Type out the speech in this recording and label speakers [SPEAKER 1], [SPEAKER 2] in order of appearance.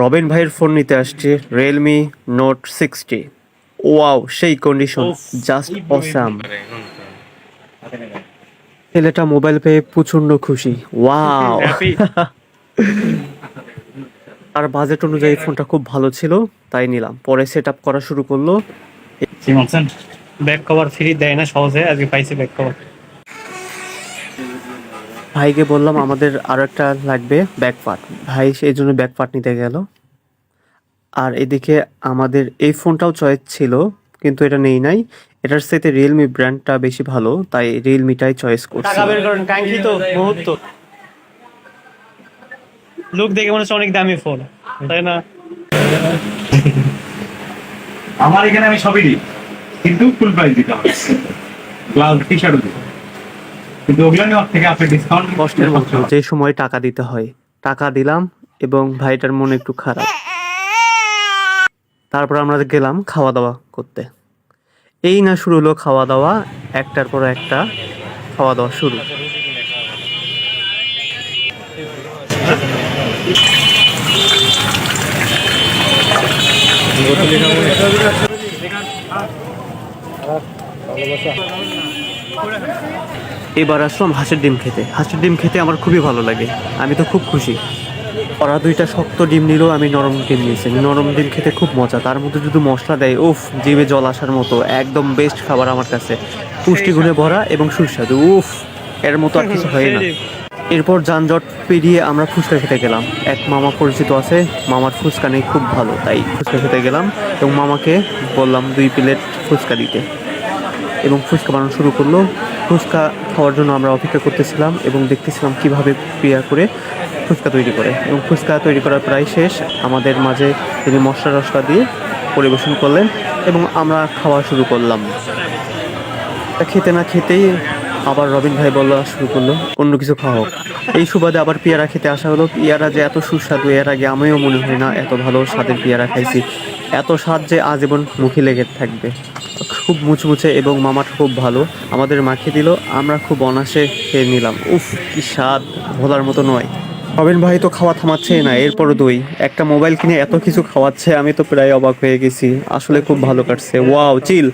[SPEAKER 1] রবিন ভাইয়ের ফোন নিতে আসছে রিয়েলমি নোট সিক্সটি ওয়াও সেই কন্ডিশন জাস্ট অসাম ছেলেটা মোবাইল পেয়ে প্রচণ্ড খুশি। ওয়াও আর বাজেট অনুযায়ী ফোনটা খুব ভালো ছিল তাই নিলাম। পরে সেট আপ করা শুরু করল।
[SPEAKER 2] ব্যাক কভার ফ্রি দেয় না সহজে আজকে পাইছি ব্যাক কভার
[SPEAKER 1] ভাইকে বললাম আমাদের আরও একটা লাগবে ব্যাক পার্ট ভাই সেই জন্য ব্যাক পার্ট নিতে গেল। আর এদিকে আমাদের এই ফোনটাও চয়েস ছিল কিন্তু এটা নেই নাই। এটার সাথে রিয়েলমি ব্র্যান্ডটা বেশি ভালো তাই রিয়েলমিটাই চয়েস করছি।
[SPEAKER 2] টাকা বের করেন কাঙ্ক্ষিত মুহূর্ত। লুক দেখে মনে হচ্ছে অনেক দামি ফোন তাই না?
[SPEAKER 3] আমার এখানে আমি সবই দিই কিন্তু ফুল প্রাইস দিতে হবে। ব্লাউজ টি শার্টও দিই কিন্তু ওগুলো নেওয়ার থেকে আপনি ডিসকাউন্ট
[SPEAKER 1] কষ্টের যে সময় টাকা দিতে হয় টাকা দিলাম এবং ভাইটার মন একটু খারাপ। তারপর আমরা গেলাম খাওয়া দাওয়া করতে। এই না শুরু হলো খাওয়া দাওয়া একটার পর একটা খাওয়া দাওয়া শুরু। এবার আসলাম হাঁসের ডিম খেতে। হাঁসের ডিম খেতে আমার খুবই ভালো লাগে। আমি তো খুব খুশি। ওরা দুইটা শক্ত ডিম নিলেও আমি নরম ডিম নিয়েছি। নরম ডিম খেতে খুব মজা। তার মধ্যে যদি মশলা দেয় উফ জিভে জল আসার মতো একদম বেস্ট খাবার আমার কাছে। পুষ্টিগুণে ভরা এবং সুস্বাদু উফ এর মতো আর কিছু হয় না। এরপর যানজট পেরিয়ে আমরা ফুচকা খেতে গেলাম। এক মামা পরিচিত আছে মামার ফুচকা নেই খুব ভালো। তাই ফুচকা খেতে গেলাম এবং মামাকে বললাম দুই প্লেট ফুচকা দিতে। এবং ফুচকা বানানো শুরু করল। ফুচকা খাওয়ার জন্য আমরা অপেক্ষা করতেছিলাম এবং দেখতেছিলাম কীভাবে ক্রিয়া করে ফুচকা তৈরি করে। এবং ফুচকা তৈরি করার প্রায় শেষ। আমাদের মাঝে তিনি মশলা রসলা দিয়ে পরিবেশন করলেন এবং আমরা খাওয়া শুরু করলাম। খেতে না খেতেই আবার রবিন ভাই বলা শুরু করল, অন্য কিছু খাওয়া হোক এই সুবাদে আবার পেয়ারা খেতে আসা হলো। পেয়ারা যে এত সুস্বাদু, এর আগে আমিও মনে হয় না এত ভালো স্বাদের পেয়ারা খাইছি। এত স্বাদ যে আজীবন মুখে লেগে থাকবে। খুব মুচমুচে এবং মামাটা খুব ভালো। আমাদের মাখিয়ে দিল, আমরা খুব অনাসে খেয়ে নিলাম। উফ, কি স্বাদ, ভোলার মতো নয়। হবেন ভাই তো খাওয়া থামাচ্ছে না এরপরও দুই। একটা মোবাইল কিনে এত কিছু খাওয়াচ্ছে, আমি তো প্রায় অবাক হয়ে গেছি। আসলে খুব ভালো কাটছে। Wow, chill.